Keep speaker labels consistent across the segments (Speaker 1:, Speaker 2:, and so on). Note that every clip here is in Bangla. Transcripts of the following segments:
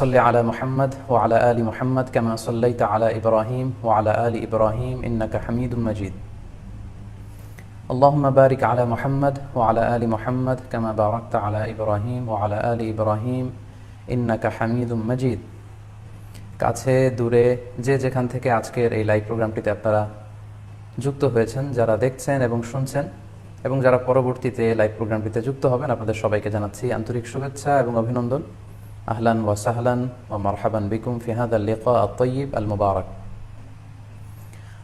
Speaker 1: صل على محمد وعلى آل محمد كما صليت على إبراهيم وعلى آل إبراهيم إنك حميد مجيد اللهم بارك على محمد وعلى آل محمد كما باركت على إبراهيم وعلى آل إبراهيم إنك حميد مجيد কাছে দূরে যে যেখান থেকে আজকের এই লাইভ প্রোগ্রামটিতে আপনারা যুক্ত হয়েছেন যারা দেখছেন এবং শুনছেন এবং যারা পরবর্তীতে লাইভ প্রোগ্রামটিতে যুক্ত হবেন আপনাদের সবাইকে জানাচ্ছি আন্তরিক শুভেচ্ছা এবং অভিনন্দন আহলান ওয়া সাহলান ওয়া মারহাবান বিকুম ফিহাদ আল লিকা আত তৈয়ব আল মুবারক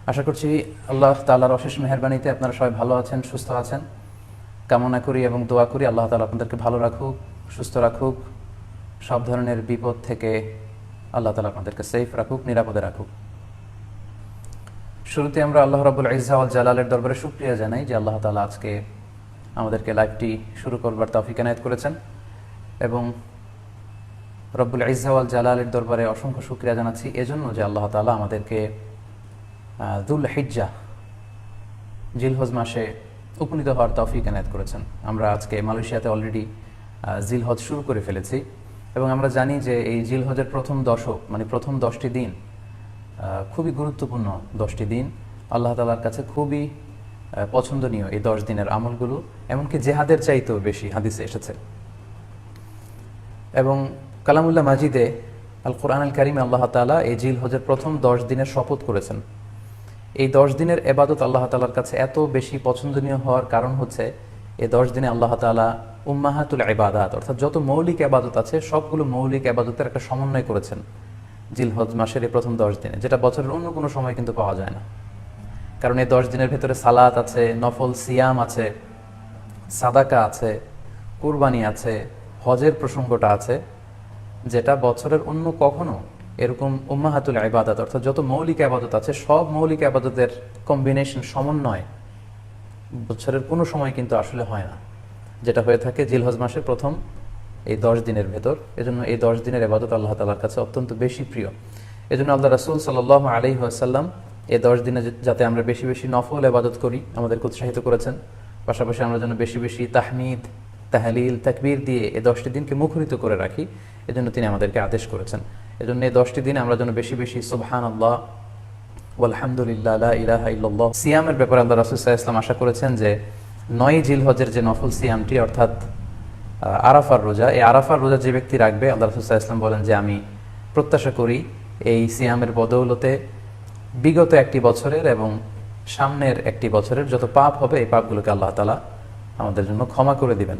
Speaker 1: আশা করছি আল্লাহ তাআলার অশেষ মেহরবানিতে আপনারা সবাই ভালো আছেন, সুস্থ আছেন। কামনা করি এবং দোয়া করি আল্লাহ তাআলা আপনাদেরকে ভালো রাখুক, সুস্থ রাখুক, সব ধরনের বিপদ থেকে আল্লাহ তাআলা আপনাদেরকে সেফ রাখুক, নিরাপদে রাখুক। শুরুতে আমরা আল্লাহ রাবুল ইজাওয়াল জালালের দরবারে শুক্রিয়া জানাই যে আল্লাহ তাআলা আজকে আমাদেরকে লাইভটি শুরু করবার তৌফিক এনায়েত করেছেন এবং রব্বুল ইজাওয়াল জালালের দরবারে অসংখ্য শুক্রিয়া জানাচ্ছি। এজন্য যে আল্লাহ তালা আমাদেরকে দুল হিজ্জা জিলহজ মাসে উপনীত হওয়ার তফিক এনায়েত করেছেন। আমরা আজকে মালয়েশিয়াতে অলরেডি জিলহজ শুরু করে ফেলেছি এবং আমরা জানি যে এই জিলহজের প্রথম দশক মানে প্রথম দশটি দিন খুবই গুরুত্বপূর্ণ দশটি দিন। আল্লাহ তালার কাছে খুবই পছন্দনীয় এই দশ দিনের আমলগুলো, এমনকি জেহাদের চাইতেও বেশি হাদিসে এসেছে। এবং কালামুল্লাহ মাজিদে আল কোরআন আল কারিমে আল্লাহ তালা এই জিল হজের প্রথম দশ দিনের শপথ করেছেন। এই দশ দিনের এবাদত আল্লাহ তালার কাছে এত বেশি পছন্দনীয় হওয়ার কারণ হচ্ছে এই দশ দিনে আল্লাহ তালা উম্মাহাতুল এবাদাত অর্থাৎ যত মৌলিক এবাদত আছে, সবগুলো মৌলিক এবাদতের একটা সমন্বয় করেছেন জিলহজ মাসের এই প্রথম দশ দিনে, যেটা বছরের অন্য কোনো সময় কিন্তু পাওয়া যায় না। কারণ এই দশ দিনের ভেতরে সালাত আছে, নফল সিয়াম আছে, সাদাকা আছে, কুরবানি আছে, হজের প্রসঙ্গটা আছে। যেটা বছরের অন্য কখনো এরকম উম্মাহাতুল ইবাদত, অর্থাৎ যত মৌলিক আবাদত আছে, সব মৌলিক আবাদতের কম্বিনেশন সমন্বয় বছরের কোনো সময় কিন্তু আসলে হয় না। যেটা হয়ে থাকে জিলহজ মাসের প্রথম, এই দশ দিনের ভেতর। এজন্য এই দশ দিনের এবাদত আল্লাহ তালার কাছে অত্যন্ত বেশি প্রিয়। এজন্য আল্লাহ রাসুল সাল আলি আসাল্লাম এই দশ দিনে যাতে আমরা বেশি বেশি নফল এবাদত করি, আমাদেরকে উৎসাহিত করেছেন। পাশাপাশি আমরা যেন বেশি বেশি তাহমিদ, তাহলিল, তাকবীর দিয়ে এই দশটি দিনকে মুখরিত করে রাখি। এজন্য তিনি আমাদেরকে আদেশ করেছেন। এজন্য এই দশটি দিন আমরা যেন বেশি বেশি সুবহান আল্লাহ আলহামদুলিল্লাহ ইলাহা ইল্লাল্লাহ সিয়ামের ব্যাপারে আল্লাহ রাসুল সাল্লাহ ইসলাম আশা করেছেন যে নয় জিল হজের যে নফল সিয়ামটি, অর্থাৎ আরাফার রোজা, এই আরাফার রোজা যে ব্যক্তি রাখবে, আল্লাহ রাসুল সাল্লাহ ইসলাম বলেন যে আমি প্রত্যাশা করি এই সিয়ামের বদৌলতে বিগত একটি বছরের এবং সামনের একটি বছরের যত পাপ হবে, এই পাপগুলোকে আল্লাহ তালা আমাদের জন্য ক্ষমা করে দিবেন।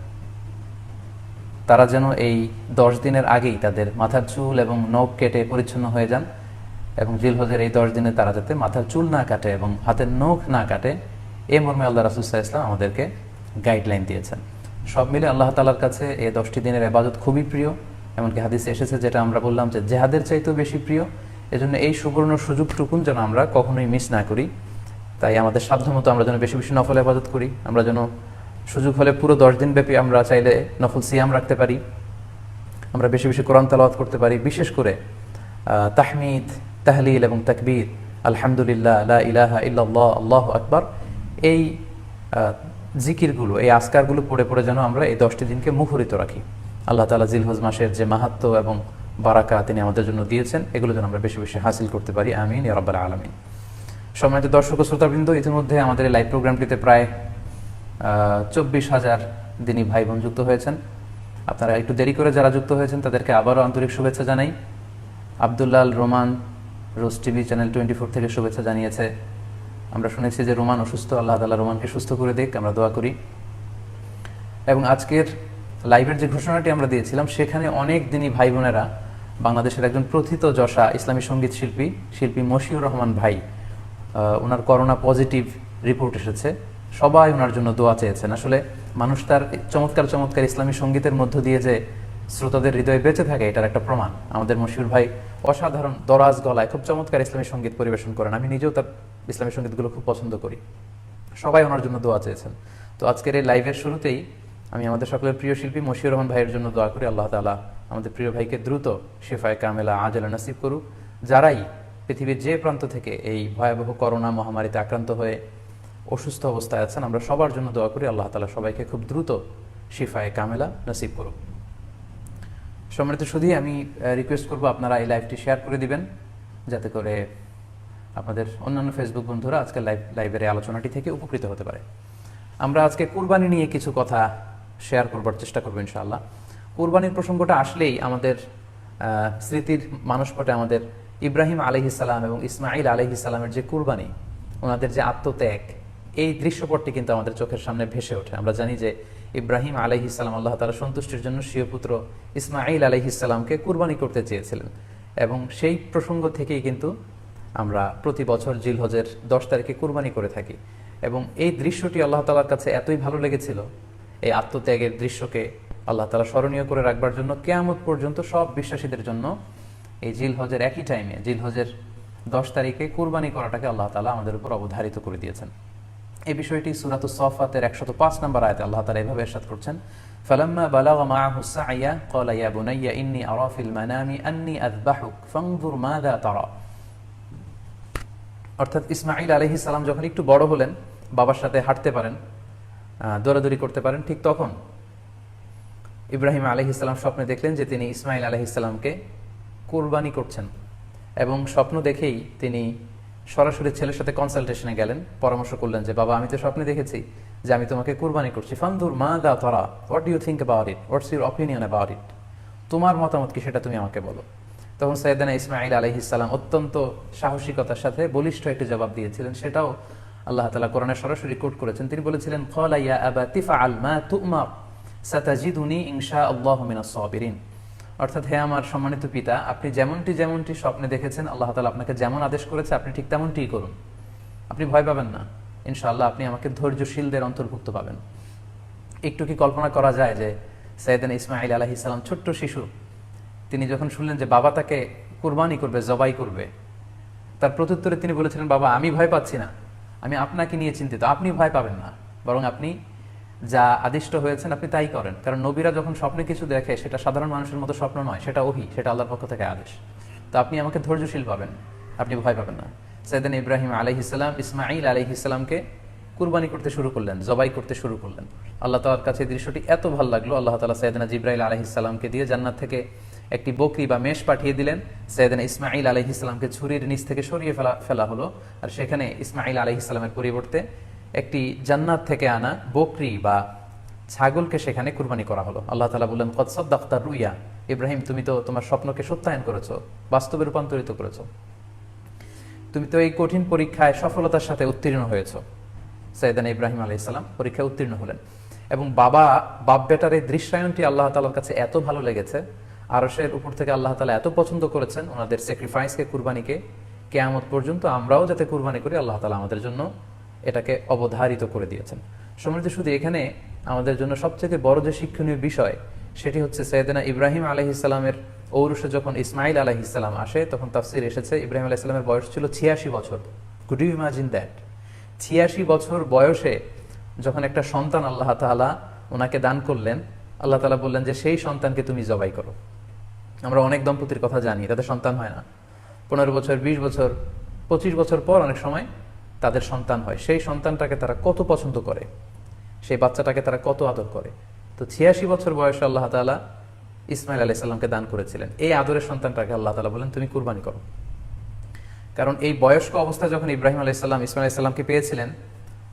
Speaker 1: তারা যেন এই দশ দিনের আগেই তাদের মাথার চুল এবং নখ কেটে পরিচ্ছন্ন হয়ে যান এবং জিলহজের এই দশ দিনে তারা যাতে মাথার চুল না কাটে এবং হাতের নখ না কাটে এ মর্মে আল্লাহ রাসুসাহ ইসলাম আমাদেরকে গাইডলাইন দিয়েছেন। সব মিলে আল্লাহ তালার কাছে এই দশটি দিনের আবাদত খুবই প্রিয়। এমনকি হাদিসে এসেছে যেটা আমরা বললাম যে জেহাদের চাইতেও বেশি প্রিয়। এজন্য এই সুবর্ণ সুযোগটুকুন যেন আমরা কখনোই মিস না করি। তাই আমাদের সাধ্যমতো আমরা যেন বেশি বেশি নফল আবাদত করি। আমরা যেন সুযোগ হলে পুরো দশ দিন ব্যাপী আমরা চাইলে নফল সিয়াম রাখতে পারি। আমরা বেশি বেশি কোরআন তালাওয়াত করতে পারি। বিশেষ করে তাহমিদ, তাহলিল এবং তাকবীর, আলহামদুলিল্লাহ, লা ইলাহা ইল্লাল্লাহ, আল্লাহ আকবার, এই জিকিরগুলো, এই আসকারগুলো পড়ে পড়ে যেন আমরা এই দশটি দিনকে মুখরিত রাখি। আল্লাহ তালা জিলহজ মাসের যে মাহাত্ম এবং বারাকা তিনি আমাদের জন্য দিয়েছেন, এগুলো যেন আমরা বেশি বেশি হাসিল করতে পারি। আমিন ইয়ারাব্বাল আলমিন। সম্মানিত দর্শক শ্রোতাবৃন্দ, ইতিমধ্যে আমাদের এই লাইভ প্রোগ্রামটিতে প্রায় চব্বিশ হাজার দিনী ভাই বোন যুক্ত হয়েছেন। আপনারা একটু দেরি করে যারা যুক্ত হয়েছেন, তাদেরকে আবারও আন্তরিক শুভেচ্ছা জানাই। আবদুল্লাল রোমান রোজ টিভি চ্যানেল টোয়েন্টি ফোর থেকে শুভেচ্ছা জানিয়েছে। আমরা শুনেছি যে রোমান অসুস্থ, আল্লাহ তালা রোমানকে সুস্থ করে দিক, আমরা দোয়া করি। এবং আজকের লাইভের যে ঘোষণাটি আমরা দিয়েছিলাম, সেখানে অনেক দিনই ভাই বোনেরা বাংলাদেশের একজন প্রথিত যশা ইসলামী সংগীত শিল্পী শিল্পী মশিউর রহমান ভাই ওনার করোনা পজিটিভ রিপোর্ট এসেছে। সবাই ওনার জন্য দোয়া চেয়েছেন। আসলে মানুষ তার চমৎকার চমৎকার ইসলামী সঙ্গীতের মধ্য দিয়ে যে শ্রোতাদের হৃদয়ে বেঁচে থাকে, এটার একটা প্রমাণ। আমাদের মশিউর ভাই অসাধারণ দরাজ গলায় খুব চমৎকার ইসলামী সংগীত পরিবেশন করেন। আমি নিজেও তার ইসলামী সঙ্গীতগুলো খুব পছন্দ করি। সবাই ওনার জন্য দোয়া চেয়েছেন। তো আজকের এই লাইভের শুরুতেই আমি আমাদের সকলের প্রিয় শিল্পী মশিউর রহমান ভাইয়ের জন্য দোয়া করি। আল্লাহ তালা আমাদের প্রিয় ভাইকে দ্রুত শেফায় কামেলা আজলা নাসিব করুক। যারাই পৃথিবীর যে প্রান্ত থেকে এই ভয়াবহ করোনা মহামারীতে আক্রান্ত হয়ে অসুস্থ অবস্থায় আছেন, আমরা সবার জন্য দোয়া করি, আল্লাহ তালা সবাইকে খুব দ্রুত শিফায় কামেলা নসিব করুক। সম্মানিত শুধু আমি রিকোয়েস্ট করব আপনারা এই লাইভটি শেয়ার করে দিবেন, যাতে করে আপনাদের অন্যান্য ফেসবুক বন্ধুরা আজকে লাইভ লাইভের আলোচনাটি থেকে উপকৃত হতে পারে। আমরা আজকে কুরবানি নিয়ে কিছু কথা শেয়ার করবার চেষ্টা করব ইনশাআল্লাহ। কুরবানির প্রসঙ্গটা আসলেই আমাদের স্মৃতির মানসপটে আমাদের ইব্রাহিম আলহিসাল্লাম এবং ইসমাইল আলহিসাল্লামের যে কুরবানি, ওনাদের যে আত্মত্যাগ এই দৃশ্যপটটি কিন্তু আমাদের চোখের সামনে ভেসে ওঠে। আমরা জানি যে ইব্রাহিম আলহিসাল্লাম আল্লাহ তালা সন্তুষ্টির জন্য স্বীয় পুত্র ইসমাইল আলহিসাল্লামকে কুরবানি করতে চেয়েছিলেন। এবং সেই প্রসঙ্গ থেকেই কিন্তু আমরা প্রতি বছর জিলহজের দশ তারিখে কুরবানি করে থাকি। এবং এই দৃশ্যটি আল্লাহ তালার কাছে এতই ভালো লেগেছিল, এই আত্মত্যাগের দৃশ্যকে আল্লাহ তালা স্মরণীয় করে রাখবার জন্য কেয়ামত পর্যন্ত সব বিশ্বাসীদের জন্য এই জিলহজের একই টাইমে জিলহজের দশ তারিখে কুরবানি করাটাকে আল্লাহ তালা আমাদের উপর অবধারিত করে দিয়েছেন। এই বিষয়টি সুরাত সফাতের একশত পাঁচ নম্বর আয়তে আল্লাহ তালা এভাবে এরশাদ করছেন فلما بلغ معه السعي قال يا بني إني أرى في المنام أني أذبحك فانظر ماذا ترى অর্থাৎ ইসমাইল আলহি সালাম যখন একটু বড় হলেন বাবার সাথে হাঁটতে পারেন আহ, দৌড়াদৌড়ি করতে পারেন ঠিক তখন ইব্রাহিম আলহি সালাম স্বপ্নে দেখলেন যে তিনি ইসমাইল আলহি সালামকে কোরবানি করছেন এবং স্বপ্ন দেখেই তিনি সরাসরি ছেলের সাথে কনসালটেশনে গেলেন, পরামর্শ করলেন যে, বাবা, আমি তো স্বপ্নে দেখেছি যে আমি তোমাকে কুরবানি করছি। ফান্দুর মা দা তরা what you think about it what's your opinion about it তোমার মতামত কি সেটা তুমি আমাকে বলো। তখন সৈয়দানা ইসমাইল আলহিসাল্লাম অত্যন্ত সাহসিকতার সাথে বলিষ্ঠ একটি জবাব দিয়েছিলেন। সেটাও আল্লাহ তালা কোরআনে সরাসরি কোট করেছেন। তিনি বলেছিলেন কলা ইয়া আবা তিফা আল মা তুমার সাতাজিদুনি ইনশা আল্লাহ মিনাস সাবিরিন। অর্থাৎ হে আমার সম্মানিত পিতা, আপনি যেমনটি যেমনটি স্বপ্নে দেখেছেন, আল্লাহ তালা আপনাকে যেমন আদেশ করেছে, আপনি ঠিক তেমনটিই করুন। আপনি ভয় পাবেন না। ইনশাআল্লাহ আপনি আমাকে ধৈর্যশীলদের অন্তর্ভুক্ত পাবেন। একটু কি কল্পনা করা যায় যে সৈয়দান ইসমাইল আলাহি সালাম ছোট্ট শিশু, তিনি যখন শুনলেন যে বাবা তাকে কুরবানি করবে, জবাই করবে, তার প্রত্যুত্তরে তিনি বলেছিলেন, বাবা, আমি ভয় পাচ্ছি না। আমি আপনাকে নিয়ে চিন্তিত। আপনি ভয় পাবেন না। বরং আপনি যা আদিষ্ট হয়েছেন আপনি তাই করেন। কারণ নবীরা যখন স্বপ্নে কিছু দেখে, সেটা সাধারণ মানুষের মতো স্বপ্ন নয়, সেটা ওহি, সেটা আল্লাহর পক্ষ থেকে আদেশ। তো আপনি আমাকে ধৈর্যশীল পাবেন আপনি ভয় পাবেন না। সৈয়দান ইব্রাহিম আলহিসাল্লাম ইসমাইল আলহিসাল্লামকে কুরবানি করতে শুরু করলেন, জবাই করতে শুরু করলেন। আল্লাহ তালার কাছে দৃশ্যটি এত ভালো লাগল, আল্লাহ তালা সৈয়দনা জিব্রাইল আলহিসাল্লামকে দিয়ে জান্নাত থেকে একটি বকরি বা মেষ পাঠিয়ে দিলেন। সৈয়দনা ইসমাইল আলহিসাল্লামকে ছুরির নিচ থেকে সরিয়ে ফেলা ফেলা হলো। আর সেখানে ইসমাইল আলহিসাল্লামের পরিবর্তে একটি জান্নাত থেকে আনা বকরি বা ছাগলকে সেখানে কুরবানি করা হলো। আল্লাহ তালা বললেন কৎসব দাক্তার রুইয়া। ইব্রাহিম, তুমি তো তোমার স্বপ্নকে সত্যায়ন করেছ, বাস্তবে রূপান্তরিত করেছ। তুমি তো এই কঠিন পরীক্ষায় সফলতার সাথে উত্তীর্ণ হয়েছ। সৈয়দান ইব্রাহিম আলাইসাল্লাম পরীক্ষায় উত্তীর্ণ হলেন। এবং বাবা বাপ বেটার এই দৃশ্যায়নটি আল্লাহ তালার কাছে এত ভালো লেগেছে আরসের উপর থেকে আল্লাহ তালা এত পছন্দ করেছেন, ওনাদের স্যাক্রিফাইসকে কুরবানিকে, কেয়ামত পর্যন্ত আমরাও যাতে কুরবানি করি, আল্লাহ তালা আমাদের জন্য এটাকে অবধারিত করে দিয়েছেন। সমৃদ্ধ শুধু এখানে আমাদের জন্য সবচেয়ে বড় যে শিক্ষণীয় বিষয়, সেটি হচ্ছে সৈয়দনা ইব্রাহিম আলহিসাল্লামের ঔরসে যখন ইসমাইল আলহিসাল্লাম আসে, তখন তাফসির এসেছে, ইব্রাহিম আলাইসাল্লামের বয়স ছিল ছিয়াশি বছর। কুড ইউ ইমাজিন দ্যাট ছিয়াশি বছর বয়সে যখন একটা সন্তান আল্লাহ তাআলা ওনাকে দান করলেন, আল্লাহ তাআলা বললেন যে সেই সন্তানকে তুমি জবাই করো। আমরা অনেক দম্পতির কথা জানি, তাদের সন্তান হয় না। পনেরো বছর, বিশ বছর, পঁচিশ বছর পর অনেক সময় তাদের সন্তান হয়। সেই সন্তানটাকে তারা কত পছন্দ করে? সেই বাচ্চাটাকে তারা কত আদর করে? তো ছিয়াশি বছর বয়সে আল্লাহ তাআলা ইসমাইল আলাইহিস সালামকে দান করেছিলেন। এই আদরের সন্তানটাকে আল্লাহ তাআলা বলেন, তুমি কুরবানি করো। কারণ এই বয়স্ক অবস্থায় যখন ইব্রাহিম আলাইসাল্লাম ইসমাইল আলাইসাল্লামকে পেয়েছিলেন,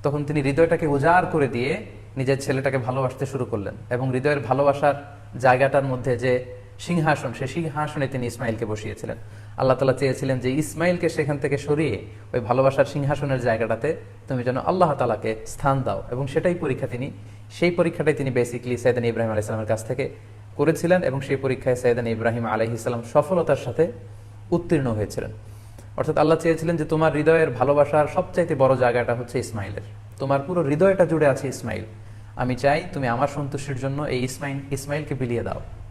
Speaker 1: তখন তিনি হৃদয়টাকে উজাড় করে দিয়ে নিজের ছেলেটাকে ভালোবাসতে শুরু করলেন এবং হৃদয়ের ভালোবাসার জায়গাটার মধ্যে যে সিংহাসন, সে সিংহাসনে তিনি ইসমাইলকে বসিয়েছিলেন। আল্লাহ তালা চেয়েছিলেন যে ইসমাইলকে সেখান থেকে সরিয়ে ওই ভালোবাসার সিংহাসনের জায়গাটাতে তুমি যেন আল্লাহ তালাকে স্থান দাও। এবং সেটাই পরীক্ষা তিনি, সেই পরীক্ষাটাই তিনি বেসিকলি সৈয়দান ইব্রাহিম আলাইসালামের কাছ থেকে করেছিলেন এবং সেই পরীক্ষায় সৈয়দান ইব্রাহিম আলাইহিসাল্লাম সফলতার সাথে উত্তীর্ণ হয়েছিলেন। অর্থাৎ আল্লাহ চেয়েছিলেন যে তোমার হৃদয়ের ভালোবাসার সবচাইতে বড় জায়গাটা হচ্ছে ইসমাইলের। তোমার পুরো হৃদয়টা জুড়ে আছে ইসমাইল। আমি চাই তুমি আমার সন্তুষ্টির জন্য এই ইসমাইল, ইসমাইলকে বিলিয়ে দাও।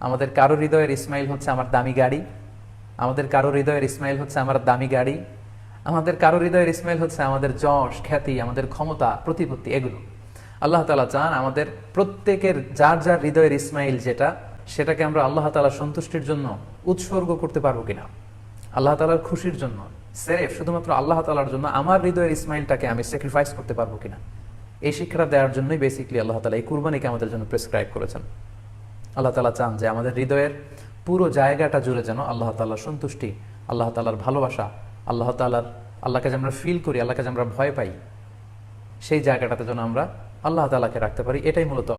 Speaker 1: আমাদের কারও হৃদয়ের ইসমাইল হচ্ছে আমার দামি গাড়ি। আমাদের কারও হৃদয়ের ইসমাইল হচ্ছে আমার দামি গাড়ি। আমাদের কারও হৃদয়ের ইসমাইল হচ্ছে আমাদের যশ, খ্যাতি, আমাদের ক্ষমতা, প্রতিপত্তি, এগুলো। আল্লাহ তালা চান আমাদের প্রত্যেকের যার যার হৃদয়ের ইসমাইল যেটা, সেটাকে আমরা আল্লাহ তালা সন্তুষ্টির জন্য উৎসর্গ করতে পারব কিনা। আল্লাহ তালার খুশির জন্য, সেরেফ শুধুমাত্র আল্লাহ তালার জন্য আমার হৃদয়ের ইসমাইলটাকে আমি স্যাক্রিফাইস করতে পারব কিনা। এই শিক্ষাটা দেওয়ার জন্যই বেসিকলি আল্লাহ তালা এই কুরবানিকে আমাদের জন্য প্রেসক্রাইব করেছেন। আল্লাহ তালা চান যে আমাদের হৃদয়ের পুরো জায়গাটা জুড়ে যেন আল্লাহ তালার সন্তুষ্টি, আল্লাহ তালার ভালোবাসা, আল্লাহ তালার আল্লাহকে যে আমরা ফিল করি, আল্লাহকে যে আমরা ভয় পাই, সেই জায়গাটাতে যেন আমরা আল্লাহ তালাকে রাখতে পারি। এটাই মূলত